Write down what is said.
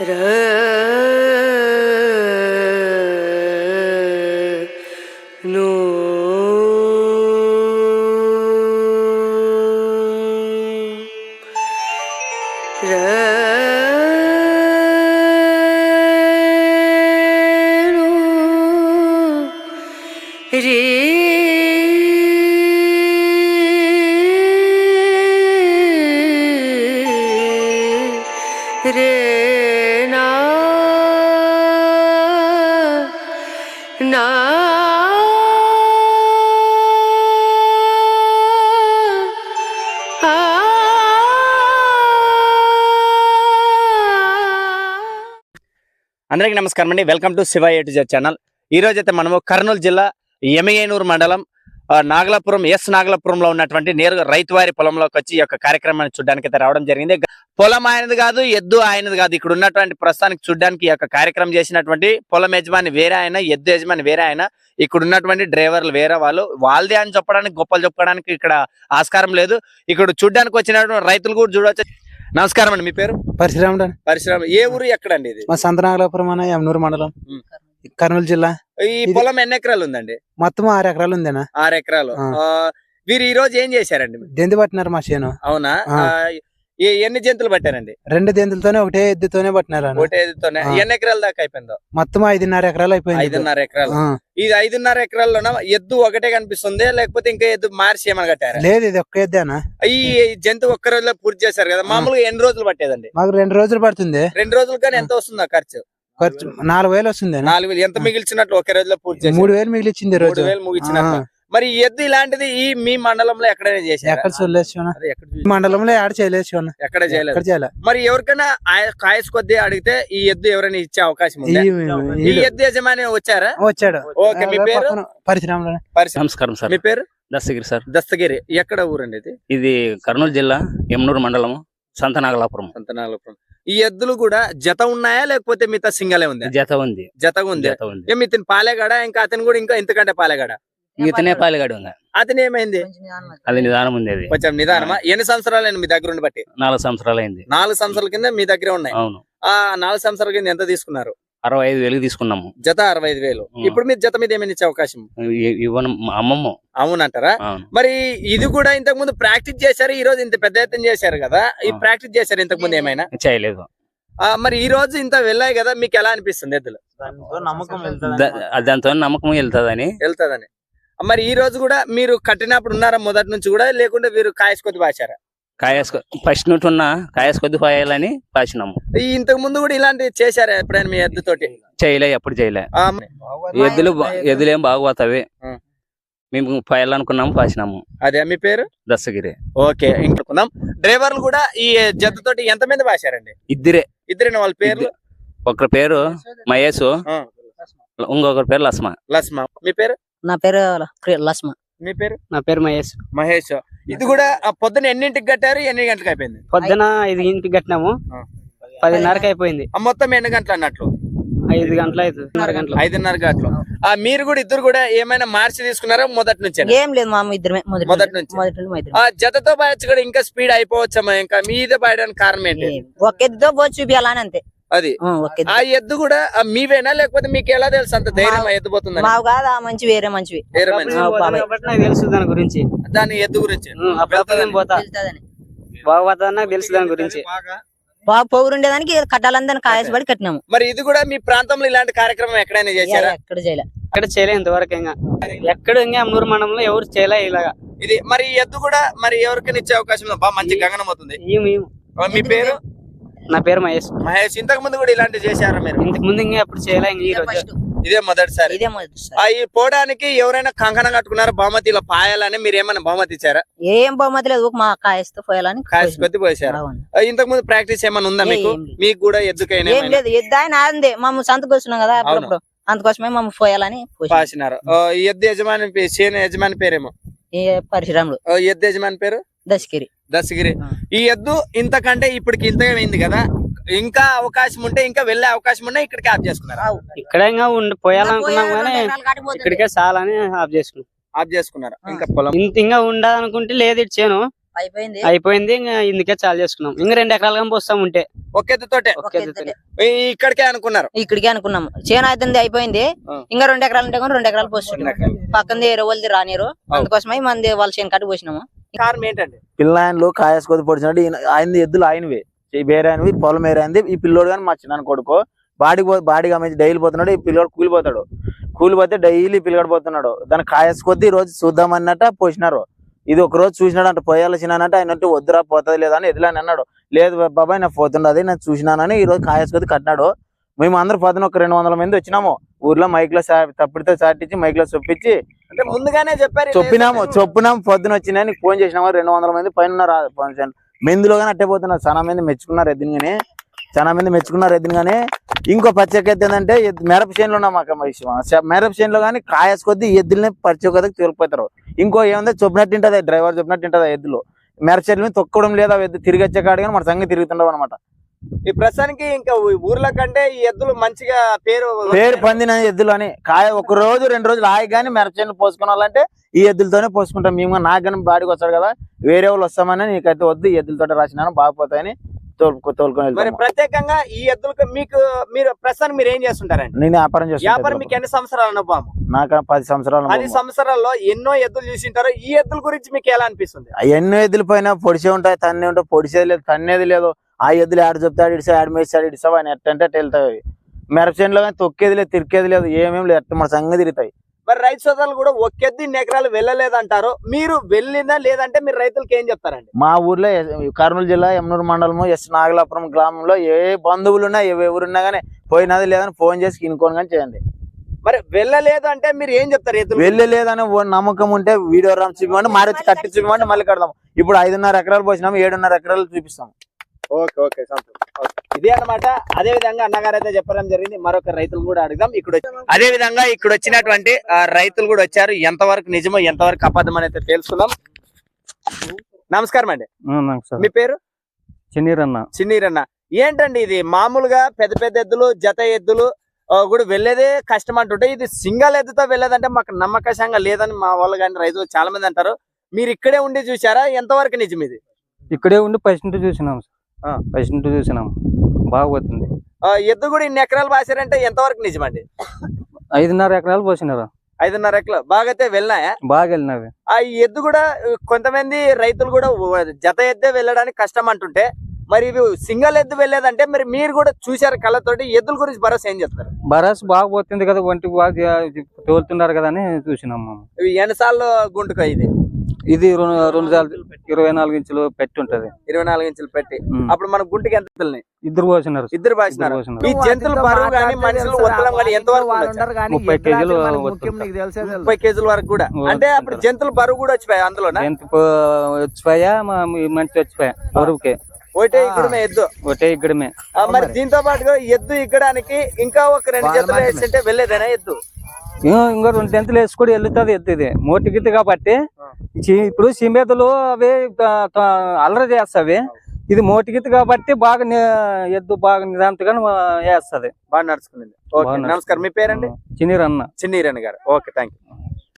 ను అందరికీ నమస్కారం అండి. Welcome to Shiva eight Z channel. ఈ రోజు అయితే మనము కర్నూలు జిల్లా ఎమయేనూరు మండలం ఆ, నాగలాపురం ఎస్ నాగలాపురంలో ఉన్నటువంటి నేరుగా రైతువారి పొలంలోకి వచ్చి ఈ యొక్క కార్యక్రమాన్ని చూడడానికి అయితే రావడం జరిగింది. పొలం ఆయనది కాదు ఎద్దు ఆయనది కాదు. ఇక్కడ ఉన్నటువంటి ప్రస్తుతానికి చూడడానికి ఈ యొక్క కార్యక్రమం చేసినటువంటి పొలం యజమాని వేరే ఆయన ఎద్దు యజమాని వేరే ఆయన. ఇక్కడ ఉన్నటువంటి డ్రైవర్లు వేరే వాళ్ళు. వాళ్ళదే అని చెప్పడానికి గొప్పలు చెప్పడానికి ఇక్కడ ఆస్కారం లేదు. ఇక్కడ చూడడానికి వచ్చినటువంటి రైతులు కూడా చూడవచ్చు నమస్కారం అండి మీ పేరు? పరిశ్రమ పరిశ్రమ ఏ ఊరు ఎక్కడండి ఇది? మా సంతనాగలాపురం అనే యమనూరు మండలం. కర్నూలు జిల్లా. ఈ పొలం ఎన్ని ఎకరాలు ఉందండి? మొత్తం ఆరు ఎకరాలు ఉందేనా ఆరు ఎకరాలు. వీరు ఈ రోజు ఏం చేశారండి? మీరు? దెంది పట్టినారు మా చేను. అవునా? ఎన్ని జంతువులు పట్టారండి? రెండు దెందులతోనే ఒకటే ఎద్దుతోనే పట్టినారు. ఒకటే ఎదుతోనే ఆ. ఎన్ని ఎకరాల దాకా అయిపోయిందో? మొత్తం ఐదున్నర ఎకరాలు అయిపోయింది. ఐదున్నర ఎకరాలు. ఇది ఐదున్నర ఎకరాల్లోన? ఎద్దు ఒకటే కనిపిస్తుంది లేకపోతే ఇంకా ఎద్దు మార్చి ఏమని కట్టారా? లేదు ఇది ఒక్క ఎద్దేనా ఈ జంతువు ఒక్క రోజులో పూర్తి చేశారు కదా మామూలుగా ఎన్ని రోజులు పట్టేదండి? మాకు రెండు రోజులు పడుతుంది. రెండు రోజులు కానీ ఎంత వస్తుందా ఖర్చు? ఖర్చు నాలుగు వేలు వస్తుంది నాలుగు వేలు. ఎంత మిగిల్చినట్లు ఒకే రోజులో పూర్తి మూడు వేలు మిగిలిచ్చింది మూడు రోజు. వేలు ముగించినట్లు ఆ. మరి ఈ ఎద్దు ఇలాంటిది ఈ మీ మండలంలో ఎక్కడైనా చేశారు? ఎక్కడ చూడలేదు మండలంలో చేయలేదు ఎక్కడ చేయలేదు. ఎక్కడ చేయలే. మరి ఎవరికైనా కాయస్ కొద్దీ అడిగితే ఈ ఎద్దు ఎవరైనా ఇచ్చే అవకాశం ఉంది? ఈ- ఎద్దు యజమాని వచ్చారా? వచ్చాడు. ఓకే మీ పేరు? పరిశ్రమ నమస్కారం సార్. మీ పేరు? దస్తగిరి సార్. దస్తగిరి. ఎక్కడ ఊరండి ఇది? ఇది కర్నూలు జిల్లా యమనూరు మండలం సంతనాగలాపురం సంతనాలపురం ఈ ఎద్దులు కూడా జత ఉన్నాయా లేకపోతే మిగతా సింగలే ఉంది? జత ఉంది. జతగా ఉంది? జత ఉంది. ఇతను పాలేగాడ? ఇంకా అతను కూడా ఇంకా ఇంతకంటే పాలేగాడ? ఇతనే పాలిగాడు అతను ఏమైంది? అది నిదానం ఉంది. అది కొంచెం నిదానమా? ఎన్ని సంవత్సరాలు మీ దగ్గర ఉండి బట్టి నాలుగు సంవత్సరాలు అయింది నాలుగు సంవత్సరాల కింద మీ దగ్గరే ఉన్నాయి. అవును. ఆ నాలుగు సంవత్సరాల కింద ఎంత తీసుకున్నారు? అరవై ఐదు వేలు తీసుకున్నాము. జత అరవై ఐదు వేలు. ఇప్పుడు మీరు జత మీద ఏమైనా ఇచ్చే అవకాశం? ఇవ్వను. అమ్మమ్మ. అవునంటారా? అవును మరి ఇది కూడా ఇంతకు ముందు ప్రాక్టీస్ చేశారు ఈ రోజు ఇంత పెద్ద ఎత్తున చేశారు కదా? ఈ. ప్రాక్టీస్ చేశారు ఇంతకు ముందు ఏమైనా? చేయలేదు. మరి ఈ రోజు ఇంత వెళ్ళాయి కదా మీకు ఎలా అనిపిస్తుంది ఎద్దులు? దాంతో నమ్మకం వెళ్తుందని. వెళ్తాదని. మరి ఈ రోజు కూడా మీరు కట్టినప్పుడు ఉన్నారా మొదటి నుంచి కూడా? లేకుంటే మీరు కాయసుకొద్ది పాశారా? కాయస్ ఫస్ట్ నుండి ఉన్న కాయస్ కొద్ది పోయాలని పాసినాము. ఈ ఇంతకు ముందు కూడా ఇలాంటివి చేశారా ఎప్పుడైనా మీ ఎద్దుతోటి? చేయలే ఎప్పుడు చేయలే. ఆ, ఎద్దులు బా- ఎద్దులేం బాగుపోతావి ఆ. మేము పోయాలనుకున్నాము పాసినాము. అదే మీ పేరు? దస్తగిరి ఓకే ఇంకొందాం. డ్రైవర్లు కూడా ఈ జట్టుతోటి ఎంత మంది పాశారండి? ఇద్దరే. ఇద్దరైన వాళ్ళ పేర్లు? ఒకరి పేరు మహేష్ ఆ, ఇంకొకరి పేరు లస్మ. లస్మా. మీ పేరు? నా పేరు ప్రియ- లస్మ మీ పేరు? నా పేరు మహేష్. మహేష్. ఇది కూడా పొద్దున ఎన్నింటికి కట్టారు? ఎన్ని గంటలకు అయిపోయింది? పొద్దున ఐదు ఇంటికి కట్టినాము. పదిన్నరకి అయిపోయింది. ఆ మొత్తం ఎన్ని గంటలు అన్నట్లు? ఐదు గంటలు ఐదున్నర గంటలు. ఐదున్నర గంటలు. ఆ మీరు కూడా ఇద్దరు కూడా ఏమైనా మార్చి తీసుకున్నారా? మొదటి నుంచి ఏం లేదు మా ఇద్దరమే మొదటి నుంచి. ఆ జతతో పాయచ్చు కూడా ఇంకా స్పీడ్ అయిపోవచ్చమ్మా? ఇంకా మీదే పాయడానికి కారణం ఏంటి. ఒక ఎద్దుతో పోయి చూపించాలని అంతే. అది. ఆ, ఎద్దు కూడా మీవేనా? లేకపోతే మీకు ఎలా తెలుసు అంత ధైర్యం ఎద్దు పోతుందని? మావు కాదు ఆ మంచి వేరే మంచివి. వేరే నాకు తెలుసు దాని గురించి. దాని ఎద్దు గురించి. అప్పుడప్పుడు నేను పోతా. తెలుస్తుందని. బాగా నాకు తెలుసు దాని గురించి. బాగా పొగురు ఉండేదానికి కట్టాలని కాయసపడి కట్టినాము. మరి ఇది కూడా మీ ప్రాంతంలో ఇలాంటి కార్యక్రమం ఎక్కడైనా చేశారా? ఎక్కడ చేయలే. ఎక్కడ చేయలే ఇంతవరకు ఇంకా. ఎక్కడ ఇంకా అమ్మూరు మండలంలో ఎవరు చేయలే ఇలాగా. ఇది మరి ఈ ఎద్దు కూడా మరి ఎవరికైనా ఇచ్చే అవకాశం? బాగా మంచి గగనం అవుతుంది. ఏమి ఏమి. ఆ, మీ పేరు? నా పేరు మహేష్. మహేష్ ఇంతకు ముందు కూడా ఇలాంటివి చేశారా మీరు? ఇంతకు ముందు ఇంకా ఎప్పుడు చేయలే ఇంకా ఈ ఇదే రోజు. ఇదే మొదటిసారి. ఇదే మొదటిసారి. ఆ ఈ పోవడానికి ఎవరైనా కంకణం కట్టుకున్నారా? బహుమతి ఇలా పాయాలని మీరు ఏమైనా బహుమతి ఇచ్చారా? ఏం బహుమతి లేదు మా కాయస్తో పోయాలని కాసి కొద్ది పోసారా. అవును. ఇంతకు ముందు ప్రాక్టీస్ ఏమైనా ఉందా మీకు? ఏం లేదు. మీకు కూడా ఎద్దుకైనా ఏం ఏమైనా? లేదు ఎద్దు ఆయన ఆందే మమ్మల్ని సంతకు వస్తున్నాం కదా అప్పుడప్పుడు. అందుకోసమే మమ్మల్ని పోయాలని పోసినాం. పాసినారు. ఆ, ఈ ఎద్దు యజమాని పే- చేను యజమాని పేరేమో? ఈ పరిశ్రమలు ఆ, ఈ ఎద్దు యజమాని పేరు? దశకిరి దశగిరి. ఈ ఎద్దు ఇంతకంటే ఇప్పటికి ఇంతగా అయింది కదా. ఇంకా అవకాశం ఉంటే ఇంకా వెళ్ళే అవకాశం ఉన్నా ఇక్కడికి ఆఫ్ చేసుకున్నారు. ఇక్కడ ఇంకా ఉండి పోయాలనుకున్నాం కానీ ఇక్కడికే చాలా అని ఆఫ్ చేసుకున్నాం. ఆఫ్ చేసుకున్నారు. ఇంకా పొలం. ఇంత ఇంకా ఉండాలనుకుంటే లేదు ఇటు చేను. అయిపోయింది. అయిపోయింది ఇంకా ఇందుకే చాలు చేసుకున్నాం. ఇంకా రెండు ఎకరాలు పోస్తాం ఉంటే. ఒక. ఈ- ఇక్కడికే అనుకున్నారు. ఇక్కడికి అనుకున్నాం. చేను అయితే అయిపోయింది. ఇంకా రెండు ఎకరాలు ఉంటే రెండు ఎకరాలు పోస్తున్నాం పక్కనది ఎరువులది రానిరు అందుకోసమే మంది వాళ్ళ చేను కట్టి పోసినాము. కారణం ఏంటండి? పిల్లాయనలు కాయసుకొద్ది పొడిచినట్టు ఆయన ఎద్దులు ఆయనవి. ఈ వేరే ఆయనవి పొలం వేరే ఆయనది ఈ పిల్లోడు కానీ మా చిన్న కొడుకు. బాడీకి పో బాడీకి అమ్మేసి డైలీ పోతున్నాడు ఈ పిల్లోడు కూలిపోతాడు. కూలిపోతే డైలీ పిల్లగాడు పోతున్నాడు. దాని కాయసుకొద్ది ఈ రోజు చూద్దామన్నట్ట పోసినారు. ఇది ఒక రోజు చూసినాడు అంటే పోయాలి చిన్నానంటే ఆయన అంటే వద్దురా పోతుంది లేదా అని ఎదులని అన్నాడు. లేదు బాబాయ్ నేను పోతుండదు నేను చూసినానని ఈ రోజు కాయసుకొద్ది కట్టినాడు. మేము అందరు పొద్దున ఒక రెండు వందల మంది వచ్చినాము. ఊర్లో మైక్లో తప్పిడితో చాటించి మైక్లో చొప్పించి అంటే ముందుగానే చెప్పారు చొప్పినాము చొప్పినాము పొద్దున వచ్చినా నీకు ఫోన్ చేసినాము రెండు వందల మంది పైన మెందులో కానీ అట్టే పోతున్నారు చాలా మంది మెచ్చుకున్నారు ఎద్దుని కానీ చాలా మంది మెచ్చుకున్నారు ఎద్దుని కానీ ఇంకో ప్రత్యేకత ఏంటంటే మిరప చేనులో ఉన్నాం మాకు మా విషయం. మిరప చేనులో కానీ కాయస్ కొద్ది ఎద్దుల్ని ప్రత్యేకతకు తోలిపోతారు ఇంకో ఏముంది చొప్పినట్టు ఉంటుంది డ్రైవర్ చెప్పినట్టు ఉంటుంది ఎద్దులు. మిరప మీద తొక్కడం లేదా ఎద్దు తిరిగి వచ్చే కాడు కానీ మన సంగతి తిరుగుతుండవు అనమాట ఈ ప్రస్తుతానికి ఇంకా ఊర్ల కంటే ఈ ఎద్దులు మంచిగా పేరు పేరు పొందిన ఎద్దులు అని కాయ ఒక రోజు రెండు రోజులు ఆగి కానీ పోసుకున్న వాళ్ళంటే ఈ ఎద్దులతోనే పోసుకుంటాం. మేము నాకు కానీ బాడికి వస్తాడు కదా వేరే వాళ్ళు వస్తామని నీకైతే వద్దు ఈ ఎద్దులతో రాసినాను బాగుపోతాయని తోలుకో తోలుకొని మరి ప్రత్యేకంగా ఈ ఎద్దులకు మీకు మీరు ప్రస్తుతానికి మీరు ఏం చేస్తుంటారండి? నేను వ్యాపారం వ్యాపారం చేస్తాను మీకు ఎన్ని సంవత్సరాల అనుభవం? నాకు పది సంవత్సరాలు పది సంవత్సరాల్లో ఎన్నో ఎద్దులు చూసింటారు ఈ ఎద్దుల గురించి మీకు ఎలా అనిపిస్తుంది? ఎన్నో ఎద్దుల పైన పొడిసే ఉంటాయి తన్నే ఉంటాయి పొడిసేది లేదు తన్నేది లేదు. ఆ ఎద్దులు ఆడ చెప్తాడు ఇడిసా ఆడ మేస్తాడు ఇడిసా ఆయన ఎట్టంటే అట్ట వెళ్తాయి మిరప చేనులో కానీ తొక్కేది లేదు తిరిగేది లేదు ఏమేమి లేదు ఎట్ట మన సంగతి తిరుగుతాయి. మరి రైతు సోదరులు కూడా ఒక ఎద్దు ఇన్ని ఎకరాలు వెళ్ళలేదంటారు. మీరు వెళ్ళినా లేదంటే మీరు రైతులకు ఏం చెప్తారండి? మా ఊర్లో కర్నూలు జిల్లా ఎమ్నూరు మండలము ఎస్ నాగలాపురం గ్రామంలో ఏ బంధువులు ఉన్నా ఎవరున్నా కానీ పోయినది లేదని ఫోన్ చేసి కినుకొని కానీ చేయండి. మరి వెళ్ళలేదు అంటే మీరు ఏం చెప్తారు ఎద్దులు వెళ్ళలేదని నమ్మకం ఉంటే వీడియో రామ్ చూపిమంటే మారొచ్చి కట్టి చూపిమంటే మళ్ళీ కడదాం. ఇప్పుడు ఐదున్నర ఎకరాలు పోసినాము ఏడున్నర ఎకరాలు చూపిస్తాం ఓకే ఓకే సంతోషం. ఇదే అన్నమాట. అదే విధంగా అన్నగారు అయితే చెప్పడం జరిగింది. మరొక రైతులు కూడా అడుగుదాం. ఇక్కడ అదే విధంగా ఇక్కడ వచ్చినటువంటి రైతులు కూడా వచ్చారు. ఎంతవరకు నిజమో ఎంతవరకు అబద్ధం అనేది తెలుసుకుందాం. నమస్కారం అండి. మీ పేరు? చిన్నీరన్న. చిన్నీరన్న. ఏంటండి ఇది? మామూలుగా పెద్ద పెద్ద ఎద్దులు జత ఎద్దులు కూడా వెళ్ళేదే కష్టం అంటుంటే ఇది సింగల్ ఎద్దుతో వెళ్ళేదంటే మాకు నమ్మకశంగా లేదని మా వాళ్ళు కానీ రైతులు చాలా మంది అంటారు. మీరు ఇక్కడే ఉండి చూసారా ఎంతవరకు నిజం ఇది? ఇక్కడే ఉండి పర్సెంట్ చూసినాం ఆ. పర్సెంట్ చూసినాం. బాగుపోతుంది ఆ, ఎద్దు కూడా ఇన్ని ఎకరాలు బాసారంటే ఎంతవరకు నిజమండి? ఐదున్నర ఎకరాలు పోసినారు. ఐదున్నర ఎకరాలు. బాగైతే వెళ్ళినాయా? బాగా వెళ్ళినవి. ఆ ఎద్దు కూడా కొంతమంది రైతులు కూడా జత ఎద్దే వెళ్ళడానికి కష్టం అంటుంటే మరి ఇవి సింగల్ ఎద్దు వెళ్ళేదంటే మరి మీరు కూడా చూశారు కళ్ళతోటి ఎద్దుల గురించి భరోసా ఏం చెప్తారు? బరాస్ బాగా పోతుంది కదా ఒంటి బాగా తోలుతున్నారు కదా అని చూసినాం మేము. ఇవి ఎన్నిసార్లు గుంటుకో ఇది? ఇది రెండు ఇరవై నాలుగు ఇంచులు పెట్టి ఉంటది. ఇరవై నాలుగు ఇంచులు పెట్టి. అప్పుడు మన గుంటికి ఎంత? ఇద్దరు పోసినారు ఇద్దరు పోసినారు? ఈ జంతువుల బరువు కానీ మనుషులు కానీ ఎంత వరకు? ముప్పై కేజీలు. ముప్పై కేజీల వరకు కూడా. అంటే అప్పుడు జంతువుల బరువు కూడా వచ్చిపోయాయి అందులో వచ్చిపోయా మంచి వచ్చిపోయా బరువుకే. ఒకటే ఇక్కడ ఎద్దు. ఒకటే ఇక్కడమే ఆ, మరి దీంతో పాటుగా ఎద్దు ఇక్కడానికి ఇంకా ఒక రెండు జతలు వేస్తుంటే వెళ్ళేదేనా ఎద్దు? ఇంకో- రెండు టెంతులు వేసి కూడా వెళ్తుంది ఎత్తు ఇది. మోటి గిత్తి కాబట్టి ఇప్పుడు సిమేతలు అవి అల్లరి చేస్తావి. ఇది మోటి గిత్తి కాబట్టి బాగా ఎద్దు బాగా నిదాంతగా వేస్తది. బాగా నడుచుకునేది బాగా నమస్కారం. మీ పేరండి? చిన్నీరన్న. చిన్నీరన్ గారు. Okay thank you